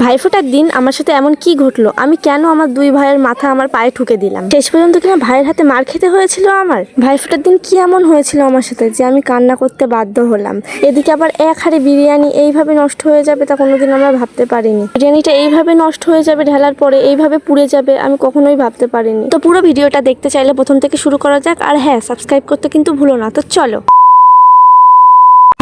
ভাইফোঁটার দিন আমার সাথে এমন কি ঘটলো? আমি কেন আমার দুই ভাইয়ের মাথা আমার পায়ে ঠুকে দিলাম? শেষ পর্যন্ত কিনা ভাইয়ের হাতে মার খেতে হয়েছিল আমার? ভাইফোঁটার দিন কি এমন হয়েছিল আমার সাথে যে আমি কান্না করতে বাধ্য হলাম? এদিকে আবার এক হাড়ি বিরিয়ানি এইভাবে নষ্ট হয়ে যাবে তা কোনোদিন আমরা ভাবতে পারিনি। বিরিয়ানিটা এইভাবে নষ্ট হয়ে যাবে, ঢালার পরে এইভাবে পুড়ে যাবে, আমি কখনোই ভাবতে পারিনি। তো পুরো ভিডিওটা দেখতে চাইলে প্রথম থেকে শুরু করা যাক। আর হ্যাঁ সাবস্ক্রাইব করতে কিন্তু ভুলো না। তো চলো।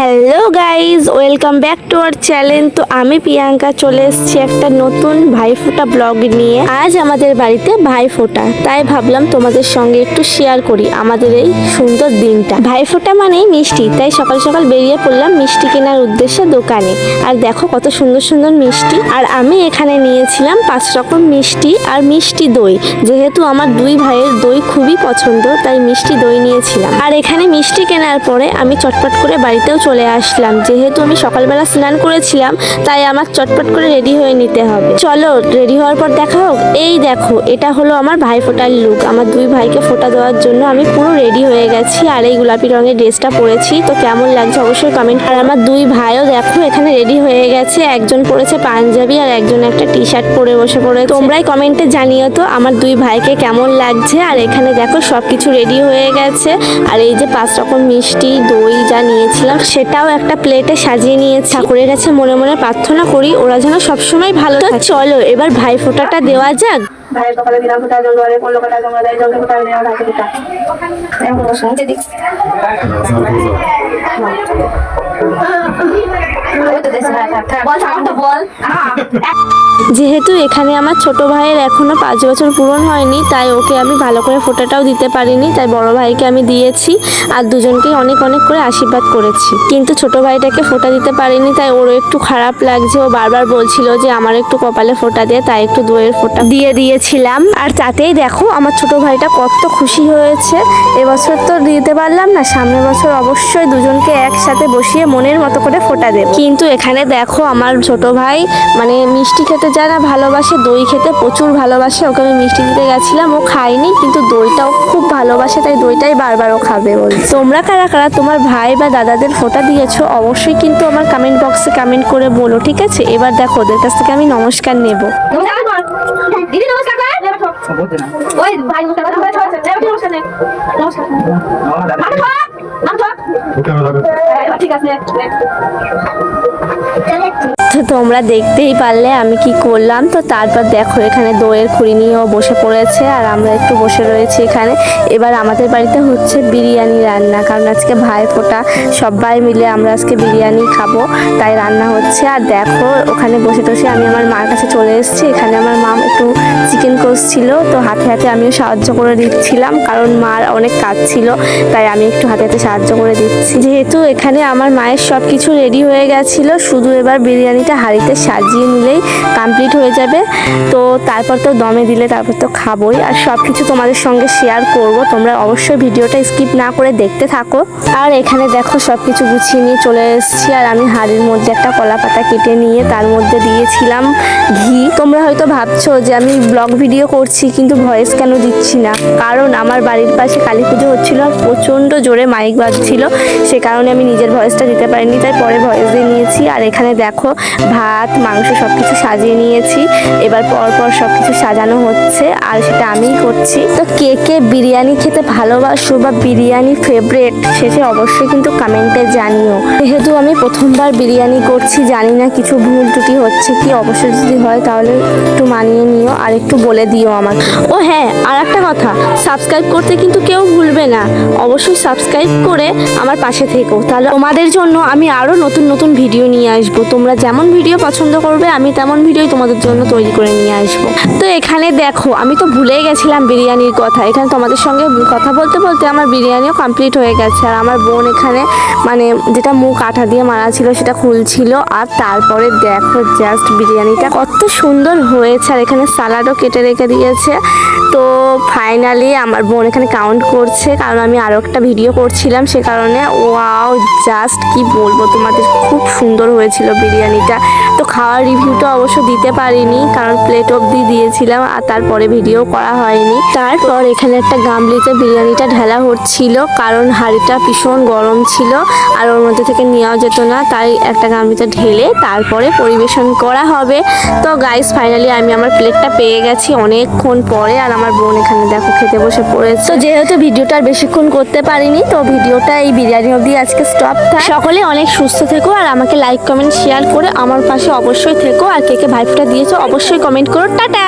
Hello guys welcome back to our channel তো আমি প্রিয়াঙ্কা চলে এসেছি একটা নতুন ভাইফোঁটা ব্লগ নিয়ে। আজ আমাদের বাড়িতে ভাইফোঁটা। তাই ভাবলাম তোমাদের সঙ্গে একটু শেয়ার করি আমাদের এই সুন্দর দিনটা। ভাইফোঁটা মানেই মিষ্টি। তাই সকাল সকাল বেরিয়ে পড়লাম মিষ্টি কেনার উদ্দেশ্যে দোকানে। আর দেখো কত সুন্দর সুন্দর মিষ্টি। আর আমি এখানে নিয়েছিলাম পাঁচ রকম মিষ্টি আর মিষ্টি দই। যেহেতু আমার দুই ভাইয়ের দই খুবই পছন্দ, তাই মিষ্টি দই নিয়েছিলাম। আর এখানে মিষ্টি কেনার পরে আমি চটপট করে বাড়িতেও চলে আসলাম। যেহেতু আমি সকালবেলা স্নান করেছিলাম, তাই আমার চটপট করে রেডি হয়ে নিতে হবে। চলো রেডি হওয়ার পর দেখা হোক। এই দেখো, এটা হলো আমার ভাই ফোটার লুক আমার দুই ভাইকে ফোটা দেওয়ার জন্য আমি পুরো রেডি হয়ে গেছি আর এই গোলাপি রঙের ড্রেসটা পরেছি। তো কেমন লাগছে অবশ্যই কমেন্ট আর আমার দুই ভাইও দেখো, এখানে রেডি হয়ে গেছে। একজন পরেছে পাঞ্জাবি আর একজন একটা টি শার্ট পরে বসে পড়ে তোমরাই কমেন্টে জানিও তো আমার দুই ভাইকে কেমন লাগছে। আর এখানে দেখো সব কিছু রেডি হয়ে গেছে। আর এই যে পাঁচ রকম মিষ্টি, দই যা নিয়েছিলাম সেটাও একটা প্লেটে সাজিয়ে নিয়েছি। ঠাকুরের কাছে মনে মনে প্রার্থনা করি ওরা যেন সবসময় ভালো থাকে। চলো এবার ভাই ফোটাটা দেওয়া যাক। ভাইয়ের কপালে দিলাম ফোটা জঙ্গলে পড়ল কাটা জঙ্গলে জঙ্গলে ফোটা দেওয়া থাকে ফোটা দিক। বল সামনে তো বল যেহেতু এখানে আমার ছোট ভাইয়ের এখনও পাঁচ বছর পূরণ হয়নি, তাই ওকে আমি ভালো করে ফোটাটাও দিতে পারিনি, তাই বড় ভাইকে আমি দিয়েছি আর দুজনকেই অনেক অনেক করে আশীর্বাদ করেছি। কিন্তু ছোট ভাইটাকে ফোটা দিতে পারিনি, তাই ওরও একটু খারাপ লাগছে। ও বারবার বলছিল যে আমার একটু কপালে ফোটা দিয়ে তাই একটু দইয়ের ফোটা দিয়ে দিয়েছিলাম। আর তাতেই দেখো, আমার ছোট ভাইটা কত খুশি হয়েছে। এবছর তো দিতে পারলাম না, সামনের বছর অবশ্যই দুজনকে একসাথে বসিয়ে মনের মতো করে ফোটা দেব কিন্তু এখানে দেখো আমার ছোট ভাই মানে মিষ্টি খেতে যারা ভালোবাসে দই খেতে প্রচুর ভালোবাসে ওকে আমি মিষ্টি দিতে গেছিলাম ও খায়নি কিন্তু দইটাও খুব ভালোবাসে তাই দইটাই বারবার ও খাবে বল তোমরা কারা কারা তোমার ভাই বা দাদাদের ফোটা দিয়েছ অবশ্যই কিন্তু আমার কমেন্ট বক্সে কমেন্ট করে বলো ঠিক আছে এবার দেখো ওদের কাছ থেকে আমি নমস্কার নেব ওই ভাই নমস্কার ঠক ঠিক আছে। তো তোমরা দেখতেই পারলে আমি কি করলাম। তো তারপর দেখো, এখানে দইয়ের খুঁড়ি নিয়েও বসে পড়েছে আর আমরা একটু বসে রয়েছি এখানে। এবার আমাদের বাড়িতে হচ্ছে বিরিয়ানি রান্না, কারণ আজকে ভাই ফোটা সবাই মিলে আমরা আজকে বিরিয়ানি খাব, তাই রান্না হচ্ছে। আর দেখো, ওখানে বসে বসে আমি আমার মার কাছে চলে এসেছি, এখানে আমার মা একটু চিকেন কষছিল, তো হাতে হাতে আমিও সাহায্য করে দিচ্ছিলাম, কারণ মার অনেক কাজ ছিল, তাই আমি একটু হাতে হাতে সাহায্য করে দিচ্ছি। যেহেতু এখানে আমার মায়ের সব কিছু রেডি হয়ে গেছিল, শুধু এবার বিরিয়ানিটা হাঁড়িতে সাজিয়ে নিলেই কমপ্লিট হয়ে যাবে। তো তারপর তো দমে দিলে তারপর তো খাবোই। আর সব কিছু তোমাদের সঙ্গে শেয়ার করব। তোমরা অবশ্যই ভিডিওটা স্কিপ না করে দেখতে থাকো। আর এখানে দেখো সব কিছু গুছিয়ে নিয়ে চলে এসেছি। আর আমি হাঁড়ির মধ্যে একটা কলা পাতা কেটে নিয়ে তার মধ্যে দিয়েছিলাম ঘি। তোমরা হয়তো ভাবছ যে আমি ব্লগ ভিডিও করছি, কিন্তু ভয়েস কেন দিচ্ছি না? কারণ আমার বাড়ির পাশে কালী পুজো হচ্ছিল আর প্রচণ্ড জোরে মাইক বাজছিল। সে কারণে আমি নিজের ভয়েসটা দিতে পারিনি, তাই পরে ভয়েস দিয়ে নিয়েছি। আর এখানে দেখো ভাত, মাংস সব কিছু সাজিয়ে নিয়েছি। এবার পর পর সব কিছু সাজানো হচ্ছে, আর সেটা আমিই করছি। তো কে কে বিরিয়ানি খেতে ভালোবাসো বা বিরিয়ানি ফেভারেট সেটা অবশ্যই কিন্তু কমেন্টে জানিও। যেহেতু আমি প্রথমবার বিরিয়ানি করছি, জানি না কিছু ভুল ত্রুটি হচ্ছে কি, অবশ্যই যদি হয় তাহলে একটু মানিয়ে নিও, আর একটু বলে দিও আমাকে। ও হ্যাঁ আর একটা কথা সাবস্ক্রাইব করতে কিন্তু কেউ ভুলবে না। অবশ্যই সাবস্ক্রাইব করে আমার পাশে থেকো। তাহলে তোমাদের জন্য আমি আরও নতুন নতুন ভিডিও নিয়ে আসব। তোমরা যেমন ভিডিও পছন্দ করবে, আমি তেমন ভিডিও তোমাদের জন্য তৈরি করে নিয়ে আসব। তো এখানে দেখো, আমি তো ভুলে গেছিলাম বিরিয়ানির কথা। এখানে তোমাদের সঙ্গে কথা বলতে বলতে আমার বিরিয়ানিও কমপ্লিট হয়ে গেছে। আর আমার বোন এখানে মানে যেটা মুখ আঠা দিয়ে মারা ছিল, সেটা খুলছিল। আর তারপরে দেখো জাস্ট বিরিয়ানিটা কত সুন্দর হয়েছে। আর এখানে সালাডও কেটে রেখে দিয়েছে। তো ফাইনালি আমার বোন এখানে কাউন্ট করছে, কারণ আমি আরও একটা ভিডিও করছিলাম, সে কারণে ওয়াও জাস্ট কি বলব তোমাদের, খুব সুন্দর হয়েছিল বিরিয়ানিটা। তো খাওয়ার রিভিউটা অবশ্য দিতে পারিনি, কারণ প্লেট অবধি দিয়েছিলাম, আর তারপরে ভিডিও করা হয়নি। তারপর এখানে একটা গামলিতে বিরিয়ানিটা ঢালা হচ্ছিল, কারণ হাঁড়িটা ভীষণ গরম ছিল, আর ওর মধ্যে থেকে নেওয়া যেত না, তাই একটা গামলিতে ঢেলে তারপরে পরিবেশন করা হবে। তো গাইস ফাইনালি আমি আমার প্লেটটা পেয়ে গেছি, অনেকক্ষণ পরে আর আমার বোন এখানে দেখো খেতে বসে পড়েছে। তো যেহেতু ভিডিওটা আর বেশিক্ষণ করতে পারিনি, তো ভিডিওটা এই বিরিয়ানি অবধি আজকে স্টপ থাক সকলে অনেক সুস্থ থেকো আর আমাকে লাইক কমেন্ট শেয়ার করে আমার পাশে অবশ্যই থেকো। আর কে কে ভাইফটা দিয়েছ অবশ্যই কমেন্ট করো। টাটা!